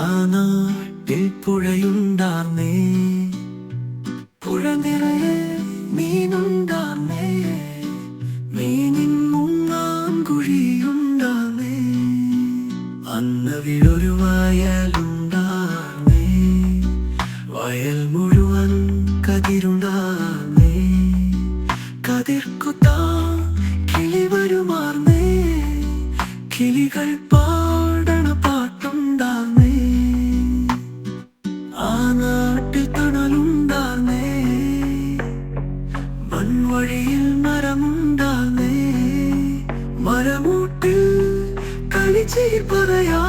ആ നാട്ടിൽ പുഴയുണ്ടാർന്നേ. പുഴ നിറയെ മീനുണ്ടാർന്നേ. മീനിൻ മുങ്ങാം കുഴിയുണ്ടാർന്നേ. അന്ന് വിഴൊരു വയലുണ്ടാർന്നേ. വയൽ മുഴുവൻ കതിരുണ്ടാർന്നേ. കതിർക്കുത്താ കിളി വരുമാർന്നേ. കിളികൾ പാ வழியில் மரமுண்டாமே மரமூட்டில் கனிச்சீர் பறையா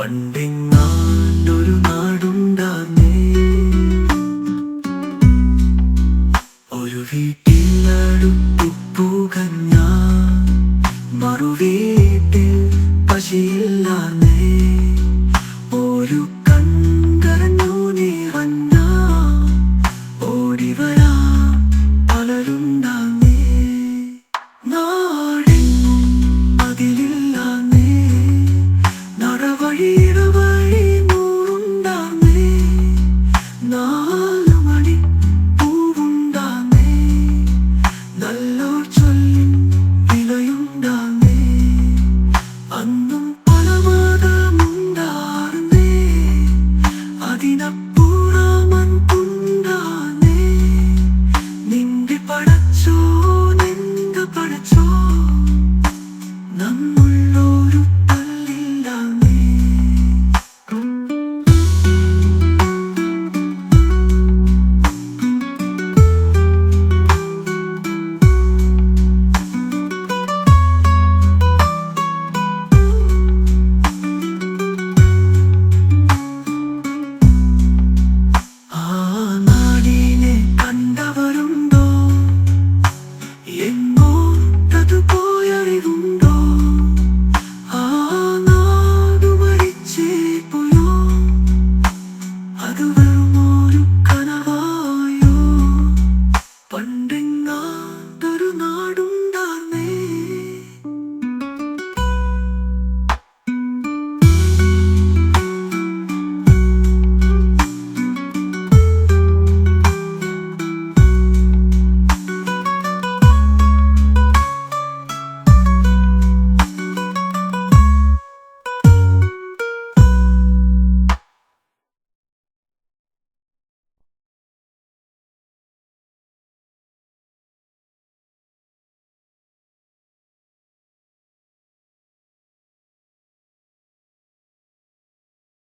പണ്ടെങ്ങാണ്ടൊരു നാടുണ്ടാന്നേ. ഒരു വീട്ടിലടുപ്പുകഞ്ഞ മറുവീട്ടിൽ പശയില്ലാന്നേ.